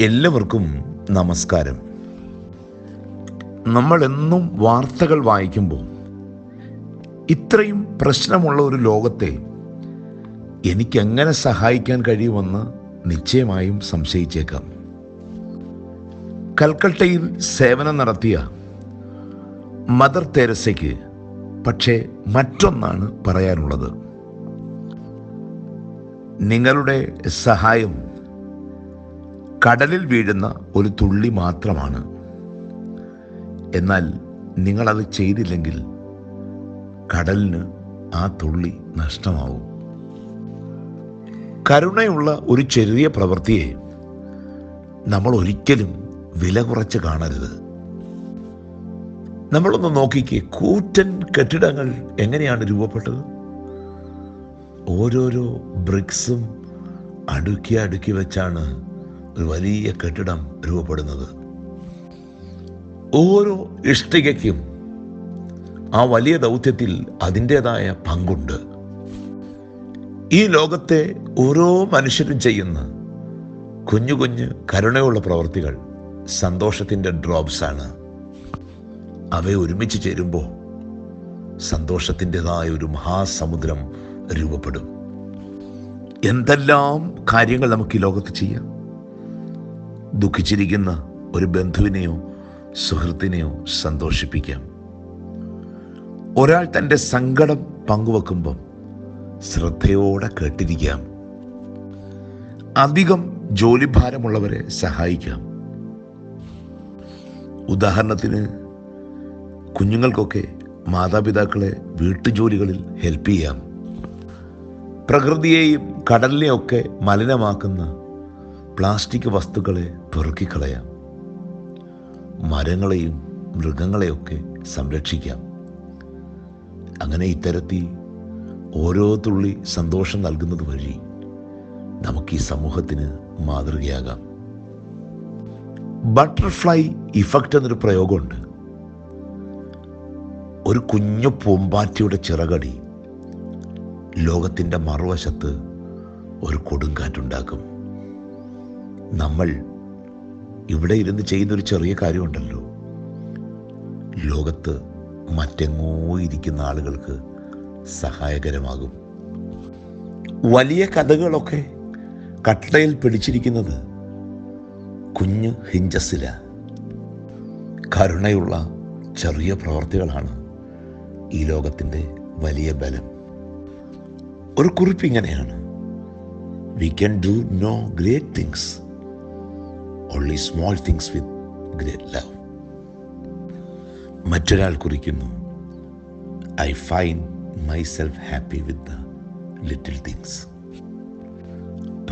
എല്ലാവർക്കും നമസ്കാരം. നമ്മൾ എന്നും വാർത്തകൾ വായിക്കുമ്പോൾ ഇത്രയും പ്രശ്നമുള്ള ഒരു ലോകത്തെ എനിക്കെങ്ങനെ സഹായിക്കാൻ കഴിയുമെന്ന് നിശ്ചയമായും സംശയിച്ചേക്കാം. കൽക്കട്ടയിൽ സേവനം നടത്തിയ മദർ തെരസയ്ക്ക് പക്ഷേ മറ്റൊന്നാണ് പറയാനുള്ളത്. നിങ്ങളുടെ സഹായം കടലിൽ വീഴുന്ന ഒരു തുള്ളി മാത്രമാണ്. എന്നാൽ നിങ്ങളത് ചെയ്തില്ലെങ്കിൽ കടലിന് ആ തുള്ളി നഷ്ടമാവും. കരുണയുള്ള ഒരു ചെറിയ പ്രവൃത്തിയെ നമ്മൾ ഒരിക്കലും വില കുറച്ച് കാണരുത്. നമ്മളൊന്ന് നോക്കിക്കേ കൂറ്റൻ കെട്ടിടങ്ങൾ എങ്ങനെയാണ് രൂപപ്പെട്ടത്? ഓരോരോ ബ്രിക്സും അടുക്കി അടുക്കി വെച്ചാണ് ഒരു വലിയ കെട്ടിടം രൂപപ്പെടുന്നത്. ഓരോ ഇഷ്ടികയ്ക്കും ആ വലിയ ദൗത്യത്തിൽ അതിന്റെതായ പങ്കുണ്ട്. ഈ ലോകത്തെ ഓരോ മനുഷ്യരും ചെയ്യുന്ന കുഞ്ഞു കുഞ്ഞു കരുണയുള്ള പ്രവൃത്തികൾ സന്തോഷത്തിന്റെ ഡ്രോപ്സ് ആണ് അവയെ ഒരുമിച്ച് ചേരുമ്പോൾ സന്തോഷത്തിന്റെതായ ഒരു മഹാസമുദ്രം രൂപപ്പെടും. എന്തെല്ലാം കാര്യങ്ങൾ നമുക്ക് ഈ ലോകത്ത് ചെയ്യാം? ദുഃഖിച്ചിരിക്കുന്ന ഒരു ബന്ധുവിനെയോ സുഹൃത്തിനെയോ സന്തോഷിപ്പിക്കാം. ഒരാൾ തന്റെ സങ്കടം പങ്കുവെക്കുമ്പം ശ്രദ്ധയോടെ കേട്ടിരിക്കാം. അധികം ജോലിഭാരമുള്ളവരെ സഹായിക്കാം. ഉദാഹരണത്തിന് കുഞ്ഞുങ്ങൾക്കൊക്കെ മാതാപിതാക്കളെ വീട്ടുജോലികളിൽ ഹെൽപ്പ് ചെയ്യാം. പ്രകൃതിയെയും കടലിനെയൊക്കെ മലിനമാക്കുന്ന പ്ലാസ്റ്റിക് വസ്തുക്കളെ പെറുക്കിക്കളയാം. മരങ്ങളെയും മൃഗങ്ങളെയൊക്കെ സംരക്ഷിക്കാം. അങ്ങനെ ഇത്തരത്തിൽ ഓരോ തുള്ളി സന്തോഷം നൽകുന്നത് വഴി നമുക്ക് ഈ സമൂഹത്തിന് മാതൃകയാകാം. ബട്ടർഫ്ലൈ ഇഫക്റ്റ് എന്നൊരു പ്രയോഗമുണ്ട്. ഒരു കുഞ്ഞു പൂമ്പാറ്റയുടെ ചിറകടി ലോകത്തിന്റെ മറുവശത്ത് ഒരു കൊടുങ്കാറ്റുണ്ടാക്കും. നമ്മൾ ഇവിടെ ഇരുന്ന് ചെയ്യുന്നൊരു ചെറിയ കാര്യമുണ്ടല്ലോ. ലോകത്ത് മറ്റെങ്ങോ ഇരിക്കുന്ന ആളുകൾക്ക് സഹായകരമാകും. വലിയ കഥകളൊക്കെ കട്ടയിൽ പിടിച്ചിരിക്കുന്നത് കുഞ്ഞു ഹിഞ്ചസില. കരുണയുള്ള ചെറിയ പ്രവർത്തികളാണ് ഈ ലോകത്തിന്റെ വലിയ ബലം. ഒരു കുറിപ്പ് ഇങ്ങനെയാണ് we can do no great things only small things with great love മറ്റൊരാൾ കുറിക്കുന്നു I find myself happy with the little things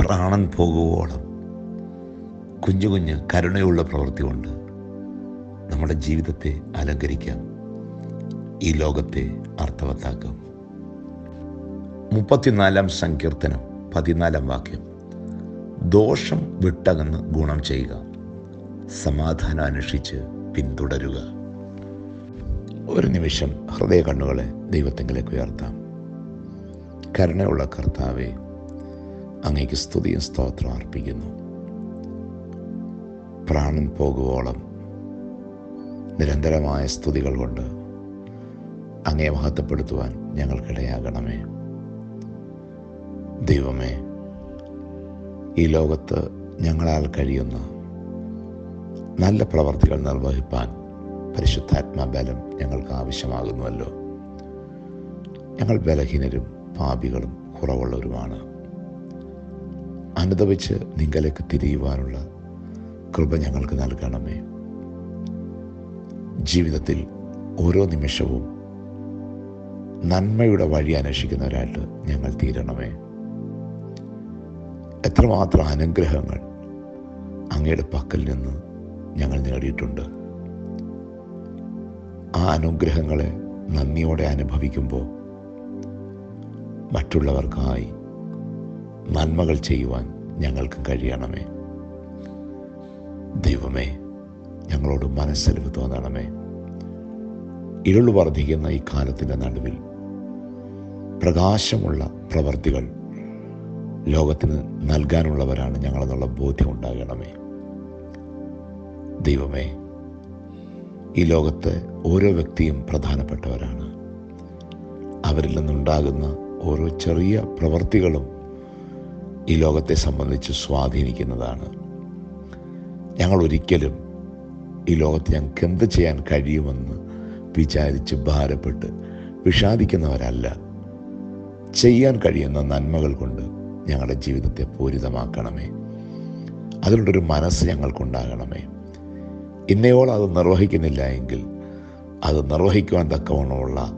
പ്രാണൻ പോകുവോളം കുഞ്ഞു കുഞ്ഞ് കരുണയുള്ള പ്രവൃത്തി കൊണ്ട് നമ്മുടെ ജീവിതത്തെ അലങ്കരിക്കാം ഈ ലോകത്തെ അർത്ഥവത്താക്കാം. മുപ്പത്തിനാലാം സങ്കീർത്തനം പതിനാലാം വാക്യം. ദോഷം വിട്ടകന്ന് ഗുണം ചെയ്യുക. സമാധാനം അനുഷ്ഠിച്ച് പിന്തുടരുക. ഒരു നിമിഷം ഹൃദയ കണ്ണുകളെ ദൈവത്തെങ്കിലേക്ക് ഉയർത്താം. കരുണയുള്ള കർത്താവെ അങ്ങേക്ക് സ്തുതിയും സ്തോത്രം അർപ്പിക്കുന്നു. പ്രാണൻ പോകുവോളം നിരന്തരമായ സ്തുതികൾ കൊണ്ട് അങ്ങേ മഹത്വപ്പെടുത്തുവാൻ ഞങ്ങൾക്കിടയാകണമേ. ദൈവമേ ഈ ലോകത്ത് ഞങ്ങളാൽ കഴിയുന്ന. നല്ല പ്രവർത്തികൾ നിർവഹിപ്പാൻ പരിശുദ്ധാത്മാബലം ഞങ്ങൾക്ക് ആവശ്യമാകുന്നുവല്ലോ. ഞങ്ങൾ ബലഹീനരും പാപികളും കുറവുള്ളവരുമാണ്. അനുദവിച്ച് നിങ്കലേക്ക് തിരിയുവാനുള്ള കൃപ ഞങ്ങൾക്ക് നൽകണമേ. ജീവിതത്തിൽ ഓരോ നിമിഷവും നന്മയുടെ വഴി അന്വേഷിക്കുന്നവരായിട്ട് ഞങ്ങൾ തീരണമേ. എത്രമാത്രം അനുഗ്രഹങ്ങൾ അങ്ങയുടെ പക്കൽ നിന്ന് ഞങ്ങൾ നേടിയിട്ടുണ്ട്. ആ അനുഗ്രഹങ്ങളെ നന്ദിയോടെ അനുഭവിക്കുമ്പോൾ മറ്റുള്ളവർക്കായി നന്മകൾ ചെയ്യുവാൻ ഞങ്ങൾക്ക് കഴിയണമേ. ദൈവമേ ഞങ്ങളോട് മനസ്സലിവ് തോന്നണമേ. ഇരുൾ വർദ്ധിക്കുന്ന ഈ കാലത്തിന്റെ നടുവിൽ പ്രകാശമുള്ള പ്രവർത്തികൾ ലോകത്തിന് നൽകാനുള്ളവരാണ് ഞങ്ങളെന്നുള്ള ബോധ്യം ഉണ്ടാകണമേ ദൈവമേ ഈ ലോകത്തെ ഓരോ വ്യക്തിയും പ്രധാനപ്പെട്ടവരാണ്. അവരിൽ നിന്നുണ്ടാകുന്ന ഓരോ ചെറിയ പ്രവൃത്തികളും ഈ ലോകത്തെ സംബന്ധിച്ച് സ്വാധീനിക്കുന്നതാണ്. ഞങ്ങൾ ഒരിക്കലും ഈ ലോകത്ത് ഞങ്ങൾക്ക് എന്ത് ചെയ്യാൻ കഴിയുമെന്ന് വിചാരിച്ച് ഭാരപ്പെട്ട് വിഷാദിക്കുന്നവരല്ല. ചെയ്യാൻ കഴിയുന്ന നന്മകൾ കൊണ്ട് ഞങ്ങളുടെ ജീവിതത്തെ പൂരിതമാക്കണമേ. അതിലുള്ളൊരു മനസ്സ് ഞങ്ങൾക്കുണ്ടാകണമേ. ഇന്നയോളം അത് നിർവഹിക്കുന്നില്ല എങ്കിൽ അത് നിർവഹിക്കുവാൻ തക്കവണ്ണമുള്ള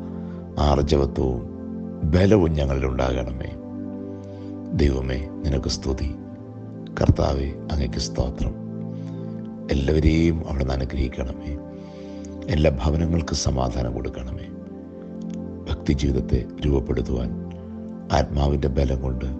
ആർജവത്വവും ബലവും ഞങ്ങളിൽ ഉണ്ടാകണമേ ദൈവമേ നിനക്ക് സ്തുതി. കർത്താവെ അങ്ങയ്ക്ക് സ്തോത്രം. എല്ലാവരെയും അവിടെ നിന്ന് അനുഗ്രഹിക്കണമേ. എല്ലാ ഭവനങ്ങൾക്ക് സമാധാനം കൊടുക്കണമേ. ഭക്തി ജീവിതത്തെ രൂപപ്പെടുത്തുവാൻ ആത്മാവിന്റെ ബലം കൊണ്ട്